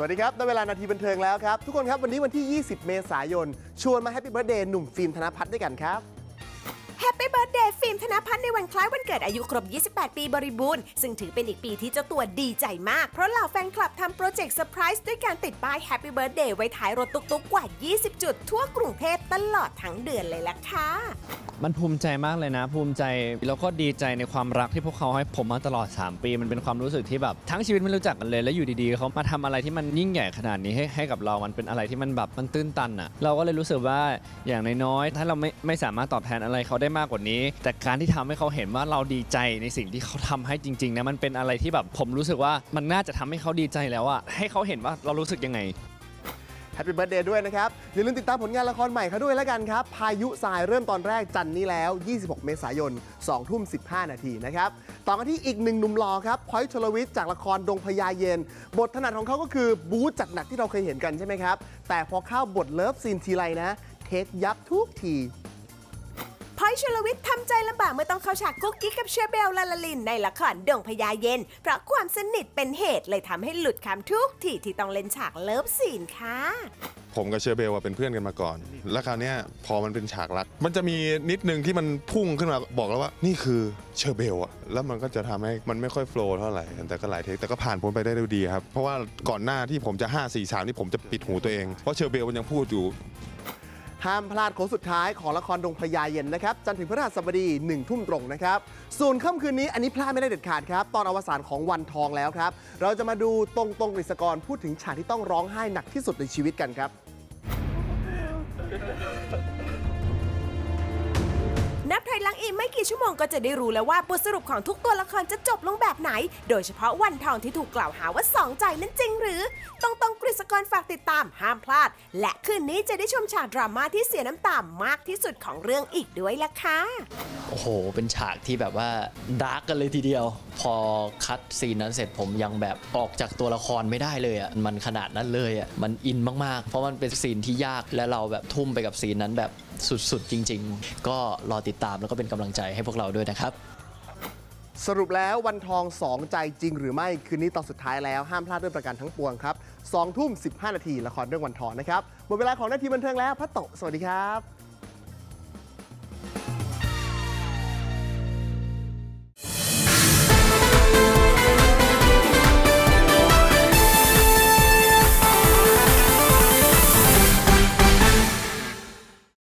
สวัสดีครับ ได้เวลานาทีบันเทิงแล้วครับ ทุกคนครับ วันนี้วันที่ 20 เมษายน ชวนมาแฮปปี้เบิร์ดเดย์หนุ่มฟิล์มธนพัฒน์ด้วยกันครับ เดย์ฟิล์มธนพัฒน์ในวันคล้ายวันเกิดอายุครบ 28 ปีบริบูรณ์ ซึ่งถือเป็นอีกปีที่เจ้าตัวดีใจมาก เพราะเหล่าแฟนคลับทำโปรเจกต์เซอร์ไพรส์ด้วยการติดป้ายแฮปปี้เบิร์ดเดย์ไว้ท้ายรถตุ๊กๆ กว่า 20 จุด ทั่วกรุงเทพตลอดทั้งเดือนเลยล่ะค่ะ มันภูมิใจมากเลยนะ ภูมิใจแล้วก็ดีใจในความรักที่พวกเขาให้ผมมาตลอด 3 ปี มันเป็นความรู้สึกที่แบบทั้งชีวิตไม่รู้จักกันเลย แล้วอยู่ดีๆเขามาทำอะไรที่มันยิ่งใหญ่ขนาดนี้ให้ให้กับเรา มันเป็นอะไรที่มันแบบมันตื้นตันอะ เราก็เลยรู้สึกว่าอย่างน้อยๆถ้าเราไม่ไม่สามารถตอบแทนอะไรเขาได้มากกว่านี้แต่การที่ทำให้เขาเห็นว่าเราดีใจในสิ่งที่เขาทำให้จริงๆนะมันเป็นอะไรที่แบบผมรู้สึกว่ามันน่าจะทำให้เขาดีใจแล้วอะให้เขาเห็นว่าเรารู้สึกยังไงแฮปปี้เบิร์ดเดย์ด้วยนะครับ อย่าลืมติดตามผลงานละครใหม่เขาด้วยแล้วกันครับ พายุทรายเริ่มตอนแรกจันนี้แล้ว 26 เมษายน 2 ทุ่ม 15 นาทีนะครับ ต่อกันที่อีกหนึ่งหนุ่มหล่อครับพอยชลวิทย์จากละครดงพญาเย็น บทถนัดของเขาก็คือบู๊จัดหนักที่เราเคยเห็นกันใช่ไหมครับ แต่พอเข้าบทเลิฟซีนทีไรนะ เทคยับทุกที อยชลวิทย์ทำใจลำบากเมื่อต้องเข้าฉากกุ๊กกิ๊กกับเชอเบลลาลาลินในละครดงพญาเย็น เพราะความสนิทเป็นเหตุเลยทำให้หลุดคำทุกทีที่ต้องเล่นฉากเลิฟซีนค่ะ ผมกับเชอร์เบลอะเป็นเพื่อนกันมาก่อน แล้วคราวเนี้ยพอมันเป็นฉากรัก มันจะมีนิดนึงที่มันพุ่งขึ้นมาบอกแล้วว่า นี่คือเชอร์เบลอะแล้วมันก็จะทำให้มันไม่ค่อยโฟล์เท่าไหร่ แต่ก็หลายเทค แต่ก็ผ่านพ้นไปได้ด้วยดีครับ เพราะว่าก่อนหน้าที่ผมจะ 5 4 3 นี่ผมจะปิดหูตัวเอง เพราะเชอร์เบลมันยังพูดอยู่ ห้ามพลาดโค้งสุดท้ายของละครดงพญาเย็นนะครับ จันทร์ถึงพฤหัสบดีหนึ่งทุ่มตรงนะครับ ส่วนค่ำคืนนี้อันนี้พลาดไม่ได้เด็ดขาดครับ ตอนอวสานของวันทองแล้วครับ เราจะมาดูตรงตรงกฤษกรพูดถึงฉากที่ต้องร้องไห้หนักที่สุดในชีวิตกันครับ อีกไม่กี่ชั่วโมงก็จะได้รู้แล้วว่าบทสรุปของทุกตัวละครจะจบลงแบบไหน โดยเฉพาะวันทองที่ถูกกล่าวหาว่าสองใจนั้นจริงหรือ ตรงตรงกฤษกรฝากติดตามห้ามพลาด และคืนนี้จะได้ชมฉากดราม่าที่เสียน้ำตามากที่สุดของเรื่องอีกด้วยล่ะค่ะ โอ้โห เป็นฉากที่แบบว่าดาร์กกันเลยทีเดียว พอคัดซีนนั้นเสร็จผมยังแบบออกจากตัวละครไม่ได้เลยอะ มันขนาดนั้นเลยอะ มันอินมากๆ เพราะมันเป็นซีนที่ยากและเราแบบทุ่มไปกับซีนนั้นแบบ สุดๆ จริง ๆ ก็รอติดตามแล้วก็เป็นกำลังใจให้พวกเราด้วยนะครับ สรุปแล้ววันทองสองใจจริงหรือไม่ คืนนี้ตอนสุดท้ายแล้วห้ามพลาดด้วยประการทั้งปวงครับ2ทุ่ม15นาทีละครเรื่องวันทองนะครับหมดเวลาของนาทีบันเทิงแล้วพัตโตะสวัสดีครับ